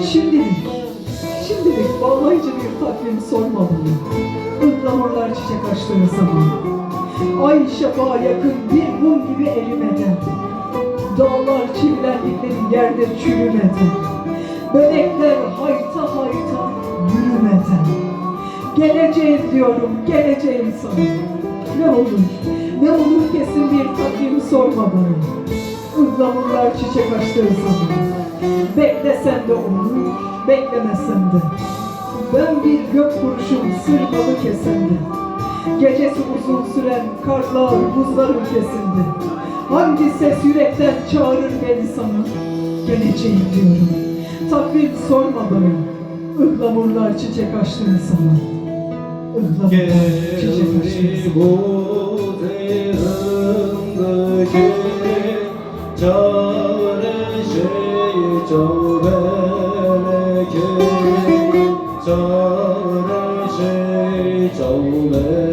Şimdilik, şimdilik bağlayıcı bir takvim sorma bana. Ihlamurlar çiçek açtığı zaman. Ay şafağa yakın bir mum gibi erimeden. Dağlar çivlendikleri yerde çürümeden. Börekler hayta hayta yürümeden. Geleceğim diyorum, geleceğim sana. Ne olur, ne olur kesin bir takvim sorma bana. Ihlamurlar çiçek açtığı zaman. Beklesen de olur, beklemesen de. Ben bir gök kurşun sırmalı kesendi. Gecesi uzun süren karlar buzlar ülkesinde. Hangi ses yürekten çağırır beni sana? Geleceğim diyorum. Takvim sorma bana. Ihlamurlar çiçek açtığı zaman. Ihlamurlar çiçek açtığı zaman. Kocaman alkışlar. Ben sende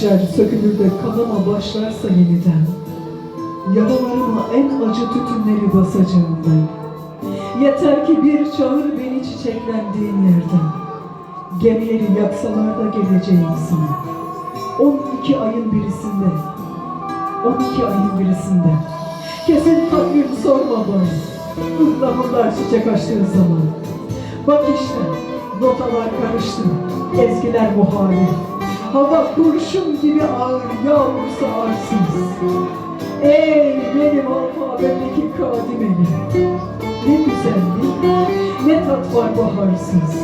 Dikişler sökülür de kanama başlarsa yeniden. Yaralarıma en acı tütünleri basacağım ben. Yeter ki bir çağır beni çiçeklendiğin yerden. Gemileri yaksalar da geleceğim sana. 12 ayın birisinde. 12 ayın birisinde. Kesin takvim sorma bana. Ihlamurlar çiçek açtığı zaman. Bak işte notalar karıştı. Ezgiler bu hali Hava kurşun gibi ağır Yağmursa arsız Ey benim alfabemdeki kadimeni Ne güzellik Ne tat var baharsız.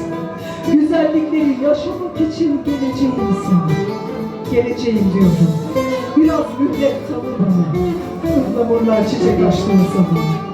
Güzellikleri yaşamak için geleceğim sana Geleceğim diyorum. Biraz mühlet tanı bana. Ihlamurlar çiçek açtığı zaman